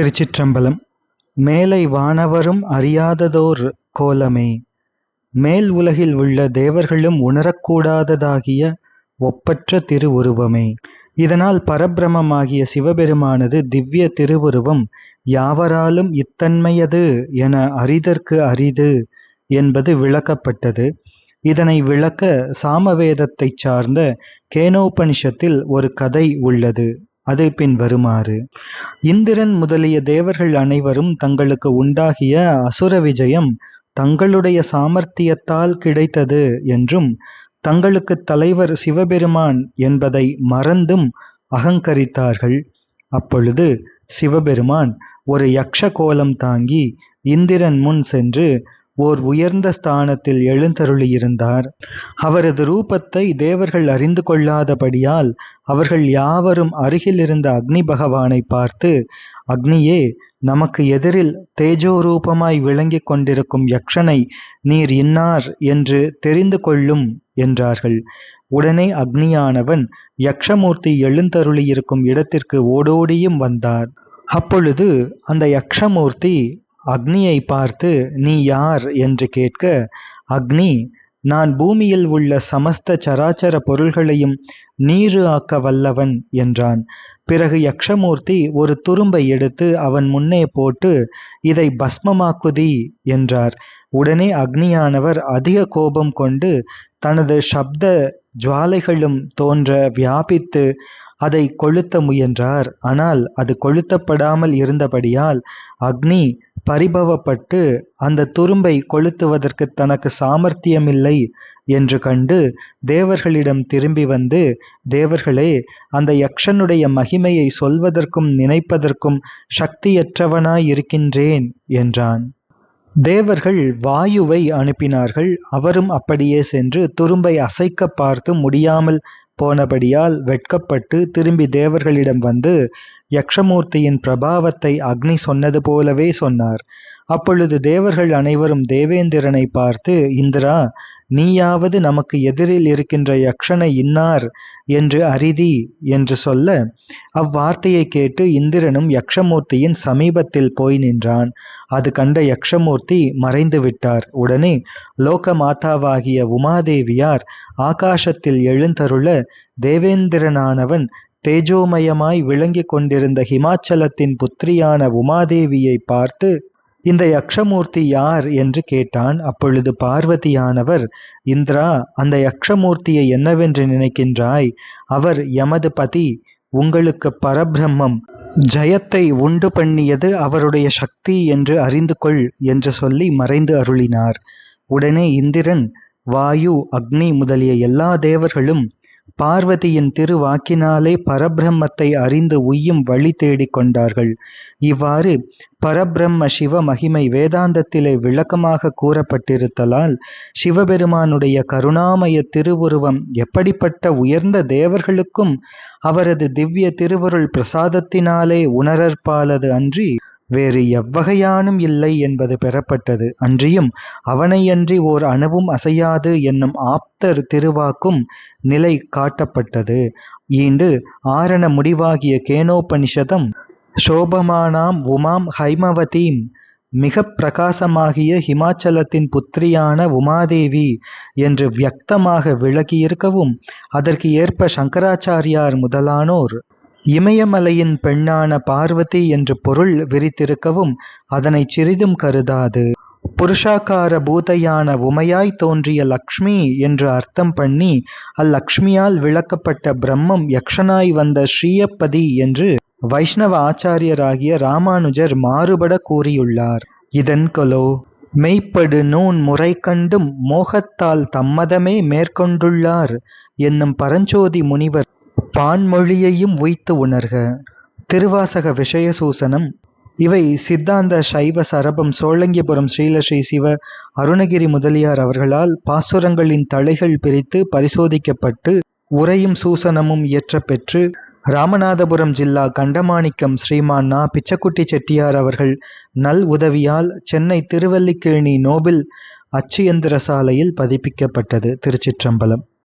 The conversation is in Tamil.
திருச்சிற்றம்பலம். மேலை வானவரும் அறியாததோர் கோலமே. மேல் உலகில் உள்ள தேவர்களும் உணரக்கூடாததாகிய ஒப்பற்ற திருவுருவமே. இதனால் பரபிரமமாகிய சிவபெருமானது திவ்ய திருவுருவம் யாவராலும் இத்தன்மையது என அறிதற்கு அரிது என்பது விளக்கப்பட்டது. இதனை விளக்க சாமவேதத்தைச் சார்ந்த கேனோபனிஷத்தில் ஒரு கதை உள்ளது. அது பின் வருமாறு. இந்திரன் முதலிய தேவர்கள் அனைவரும் தங்களுக்கு உண்டாகிய அசுர விஜயம் தங்களுடைய சாமர்த்தியத்தால் கிடைத்தது என்றும் தங்களுக்கு தலைவர் சிவபெருமான் என்பதை மறந்தும் அகங்கரித்தார்கள். அப்பொழுது சிவபெருமான் ஒரு யக்ஷ கோலம் தாங்கி இந்திரன் முன் சென்று ஓர் உயர்ந்த ஸ்தானத்தில் எழுந்தருளியிருந்தார். அவரது ரூபத்தை தேவர்கள் அறிந்து கொள்ளாதபடியால் அவர்கள் யாவரும் அருகிலிருந்த அக்னி பகவானை பார்த்து அக்னியே நமக்கு எதிரில் தேஜோ ரூபமாய் விளங்கிக் கொண்டிருக்கும் யக்ஷனை நீர் இன்னார் என்று தெரிந்து கொள்ளும் என்றார்கள். உடனே அக்னியானவன் யக்ஷமூர்த்தி எழுந்தருளியிருக்கும் இடத்திற்கு ஓடோடியும் வந்தார். அப்பொழுது அந்த யக்ஷமூர்த்தி அக்னியை பார்த்து நீ யார்? என்று கேட்க அக்னி நான் பூமியில் உள்ள சமஸ்த சராச்சர பொருள்களையும் நீரு ஆக்க வல்லவன் என்றான். பிறகு யக்ஷமூர்த்தி ஒரு துரும்பை எடுத்து அவன் முன்னே போட்டு இதை பஸ்மமாக்குதி என்றார். உடனே அக்னியானவர் அதிக கோபம் கொண்டு தனது சப்த ஜுவாலைகளும் தோன்ற வியாபித்து அதை கொளுத்த முயன்றார். ஆனால் அது கொளுத்தப்படாமல் இருந்தபடியால் அக்னி பரிபவப்பட்டு அந்த துரும்பை கொளுத்துவதற்கு தனக்கு சாமர்த்தியமில்லை என்று கண்டு தேவர்களிடம் திரும்பி வந்து தேவர்களே அந்த யக்ஷனுடைய மகிமையை சொல்வதற்கும் நினைப்பதற்கும் சக்தியற்றவனாயிருக்கின்றேன் என்றான். தேவர்கள் வாயுவை அனுப்பினார்கள். அவரும் அப்படியே சென்று துரும்பை அசைக்க பார்த்து முடியாமல் போனபடியால் வெட்கப்பட்டு திரும்பி தேவர்களிடம் வந்து யக்ஷமூர்த்தியின் பிரபாவத்தை அக்னி சொன்னது போலவே சொன்னார். அப்பொழுது தேவர்கள் அனைவரும் தேவேந்திரனை பார்த்து இந்திரா நீயாவது நமக்கு எதிரில் இருக்கின்ற யக்ஷனை இன்னார் என்று அரிதி என்று சொல்ல அவ்வார்த்தையை கேட்டு இந்திரனும் யக்ஷமூர்த்தியின் சமீபத்தில் போய் நின்றான். அது கண்ட யக்ஷமூர்த்தி மறைந்து விட்டார். உடனே லோக மாதாவாகிய உமாதேவியார் ஆகாசத்தில் எழுந்தருள தேவேந்திரனானவன் தேஜோமயமாய் விளங்கிக் கொண்டிருந்த ஹிமாச்சலத்தின் புத்திரியான உமாதேவியை பார்த்து இந்த யக்ஷமூர்த்தி யார் என்று கேட்டான். அப்பொழுது பார்வதியானவர் இந்திரா அந்த யக்ஷமூர்த்தியை என்னவென்று நினைக்கின்றாய்? அவர் எமது பதி உங்களுக்கு பரபிரம்மம் ஜயத்தை உண்டு பண்ணியது அவருடைய சக்தி என்று அறிந்து கொள் என்று சொல்லி மறைந்து அருளினார். உடனே இந்திரன் வாயு அக்னி முதலிய எல்லா தேவர்களும் பார்வதியின் திருவாக்கினாலே பரபிரம்மத்தை அறிந்து உய்யும் வழி தேடிக் கொண்டார்கள். இவ்வாறு பரபிரம்ம சிவ மகிமை வேதாந்தத்திலே விளக்கமாக கூறப்பட்டிருத்தலால் சிவபெருமானுடைய கருணாமய திருவுருவம் எப்படிப்பட்ட உயர்ந்த தேவர்களுக்கும் அவரது திவ்ய திருவருள் பிரசாதத்தினாலே உணரற்பாலது அன்றி வேறு எவ்வகையானும் இல்லை என்பது பெறப்பட்டது. அன்றியும் அவனையன்றி ஓர் அணுவும் அசையாது என்னும் ஆப்தர் திருவாக்கும் நிலை காட்டப்பட்டது. ஈண்டு ஆரண முடிவாகிய கேனோபனிஷதம் சோபமானாம் உமாம் ஹைமவதீம் மிக பிரகாசமாகிய ஹிமாச்சலத்தின் புத்திரியான உமாதேவி என்று வியக்தமாக விளக்கியிருக்கவும் அதற்கு ஏற்ப சங்கராச்சாரியார் முதலானோர் இமயமலையின் பெண்ணான பார்வதி என்று பொருள் விரித்திருக்கவும் அதனை சிறிதும் கருதாது. புருஷாக்கார பூதையான உமையாய் தோன்றிய லக்ஷ்மி என்று அர்த்தம் பண்ணி அல்லக்ஷ்மியால் விளக்கப்பட்ட பிரம்மம் யக்ஷனாய் வந்த ஸ்ரீயப்பதி என்று வைஷ்ணவ ஆச்சாரியராகிய ராமானுஜர் மாறுபட கூறியுள்ளார். இதன் கொலோ மெய்ப்படு நூன் முறை கண்டும் மோகத்தால் தம்மதமே மேற்கொண்டுள்ளார் என்னும் பரஞ்சோதி முனிவர் பான்மொழியையும் உய்த்து உணர்க. திருவாசக விஷயசூசனம். இவை சித்தாந்த சைவ சரபம் சோழங்கிபுரம் ஸ்ரீலஸ்ரீ சிவ அருணகிரி முதலியார் அவர்களால் பாசுரங்களின் தலைகள் பிரித்து பரிசோதிக்கப்பட்டு உரையும் சூசனமும் இயற்றப்பெற்று ராமநாதபுரம் ஜில்லா கண்டமாணிக்கம் ஸ்ரீமான் நா. பிச்சக்குட்டி செட்டியார் அவர்கள் நல் உதவியால் சென்னை திருவல்லிக்கேணி நோபில் அச்சு எந்திர சாலையில் பதிப்பிக்கப்பட்டது திருச்சிற்றம்பலம்.